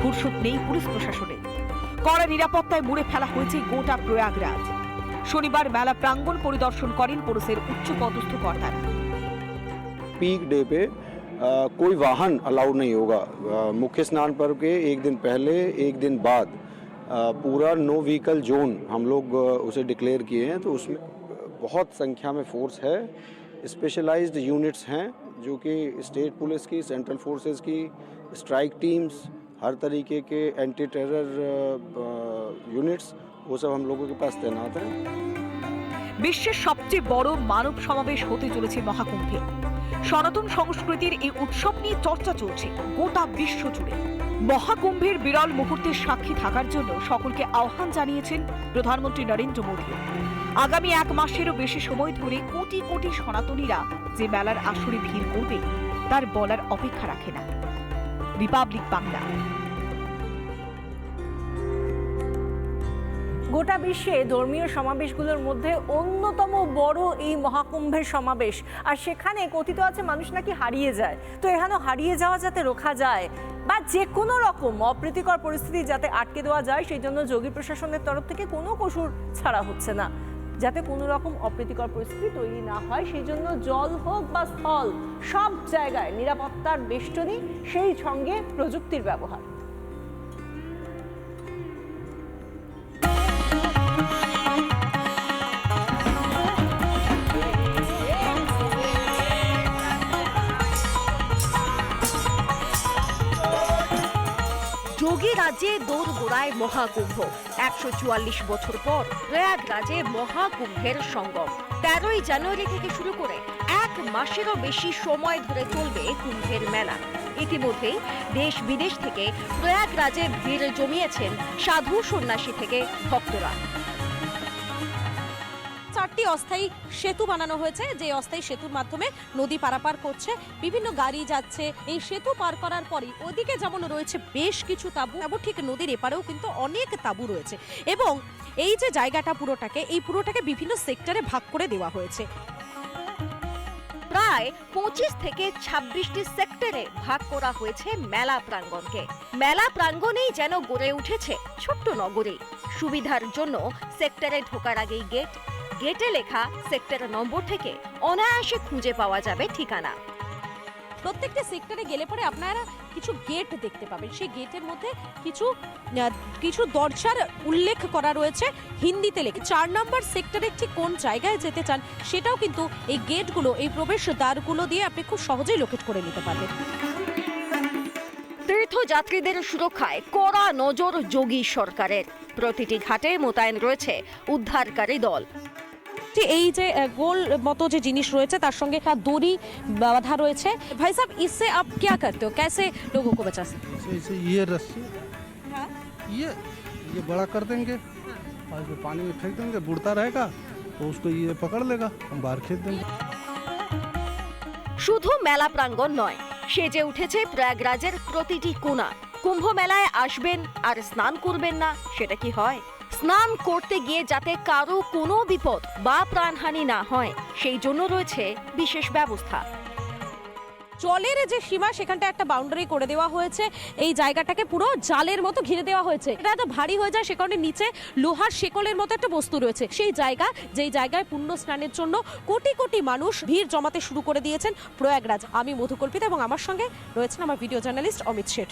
ফুরসত নেই পুলিশ প্রশাসনের কড়া নিরাপত্তায় মুড়ে ফেলা হয়েছে গোটা প্রয়াগরাজ শনিবার মেলা প্রাঙ্গণ পরিদর্শন করেন পুলিশের উচ্চ পদস্থ কর্তারা पीक डे पे अ, कोई वाहन अलाउड नहीं होगा अ, मुख्य स्नान पर्व के एक दिन पहले एक दिन बाद अ, पूरा नो व्हीकल जोन हम लोग अ, उसे डिक्लेयर किए हैं तो उसमें बहुत संख्या में फोर्स है स्पेशलाइज्ड यूनिट्स हैं जो कि स्टेट पुलिस की सेंट्रल फोर्सेस की स्ट्राइक टीम्स हर तरीके के एंटी टेरर यूनिट्स वो सब हम लोगों के पास तैनात हैं বিশ্বের সবচেয়ে বড় মানব সমাবেশ হতে চলেছে মহাকুম্ভে সনাতন সংস্কৃতির এই উৎসব নিয়ে চর্চা চলছে গোটা বিশ্ব জুড়ে মহাকুম্ভের বিরল মুহূর্তের সাক্ষী থাকার জন্য সকলকে আহ্বান জানিয়েছেন প্রধানমন্ত্রী নরেন্দ্র মোদী আগামী এক মাসেরও বেশি সময় ধরে কোটি কোটি সনাতনীরা যে মেলার আসরে ভিড় করবে তার বলার অপেক্ষা রাখে না রিপাবলিক বাংলা গোটা বিশ্বে ধর্মীয় সমাবেশগুলোর মধ্যে অন্যতম বড় এই মহাকুম্ভের সমাবেশ। আর সেখানে কথিত আছে মানুষ নাকি হারিয়ে যায়। তো এখানে হারিয়ে যাওয়া যাতে রোখা যায়, বা যে কোনো রকম অপ্রীতিকর পরিস্থিতি যাতে আটকে দেওয়া যায়, সেই জন্য যোগী প্রশাসনের তরফ থেকে কোনো কসুর ছাড়া হচ্ছে না। যাতে কোনো রকম অপ্রীতিকর পরিস্থিতি তৈরি না হয়, সেই জন্য জল হোক বা স্থল, সব জায়গায় নিরাপত্তার বেষ্টনী, সেই সঙ্গে প্রযুক্তির ব্যবহার। যোগী রাজ্যে দৌড় গোড়ায় মহাকুম্ভ। একশো চুয়াল্লিশ বছর পর প্রয়াগরাজে মহাকুম্ভের সঙ্গম। তেরোই জানুয়ারি থেকে শুরু করে এক মাসেরও বেশি সময় ধরে চলবে কুম্ভের মেলা। ইতিমধ্যেই দেশ বিদেশ থেকে প্রয়াগরাজে ভিড় জমিয়েছেন সাধু সন্ন্যাসী থেকে ভক্তরা। চারটি অস্থায়ী সেতু বানানো হয়েছে, যে অস্থায়ী সেতুর মাধ্যমে নদী পারাপার করছে, বিভিন্ন গাড়ি যাচ্ছে। এই সেতু পার করার পরই ওদিকে যেমন রয়েছে বেশ কিছু তাঁবু, তাবু ঠিক নদীর এপারেও কিন্তু অনেক তাঁবু রয়েছে। এবং এই যে জায়গাটা পুরোটাকে, এই পুরোটাকে বিভিন্ন সেক্টরে ভাগ করে দেওয়া হয়েছে। প্রায় পঁচিশ থেকে ছাব্বিশটি সেক্টরে ভাগ করা হয়েছে মেলা প্রাঙ্গণকে। মেলা প্রাঙ্গণেই যেন গড়ে উঠেছে ছোট্ট নগরী। সুবিধার জন্য সেক্টরে ঢোকার আগেই গেট গেটে লেখা সেক্টর নম্বর থেকে অনায়াসে খুঁজে পাওয়া যাবে ঠিকানা। প্রত্যেকটা সেক্টরে গেলে পরে আপনারা কিছু গেট দেখতে পাবেন। সেই গেটের মধ্যে কিছু কিছু দরজার উল্লেখ করা রয়েছে হিন্দিতে লেখে। চার নম্বর সেক্টরে ঠিক কোন জায়গায় যেতে চান সেটাও কিন্তু এই গেটগুলো এই প্রবেশ দ্বারগুলো দিয়ে আপনি খুব সহজেই লোকেট করে নিতে পারবেন। তীর্থযাত্রীদের সুরক্ষায় কড়া নজর যোগী সরকারের। প্রতিটি ঘাটে মোতায়েন রয়েছে উদ্ধারকারী দল। যে এই যে আহ, গোল মতো যে জিনিস রয়েছে তার সঙ্গে একটা দড়ি বাঁধা রয়েছে ভাই সাহেব इससे आप क्या करते हो कैसे लोगों को बचा सकते हो? जैसे ये रस्सी ये ये बड़ा कर देंगे और इसको पानी में फेंक देंगे बुड़ता रहेगा तो उसको ये पकड़ लेगा हम बाहर खेत देंगे শুধু মেলা প্রাঙ্গণ নয় সেজে উঠেছে প্রয়াগরাজের প্রতিটি কোণা কুম্ভ মেলায় আসবেন আর স্নান করবেন না সেটা কি হয় স্নান করতে গিয়ে যাতে কারও কোনো বিপদ বা প্রাণহানি না হয়, সেই জন্য রয়েছে বিশেষ ব্যবস্থা। জলের যে সীমা, সেখানটা একটা বাউন্ডারি করে দেওয়া হয়েছে। এই জায়গাটাকে পুরো জালের মতো ঘিরে দেওয়া হয়েছে। এটা এত ভারী হয়ে যায়, সে কারণে নিচে লোহার শেকলের মতো একটা বস্তু রয়েছে। সেই জায়গা, যেই জায়গায় পুণ্য স্নানের জন্য কোটি কোটি মানুষ ভিড় জমাতে শুরু করে দিয়েছেন প্রয়াগরাজ। আমি মধুকল্পিতা এবং আমার সঙ্গে রয়েছেন আমার ভিডিও জার্নালিস্ট অমিত শেঠ।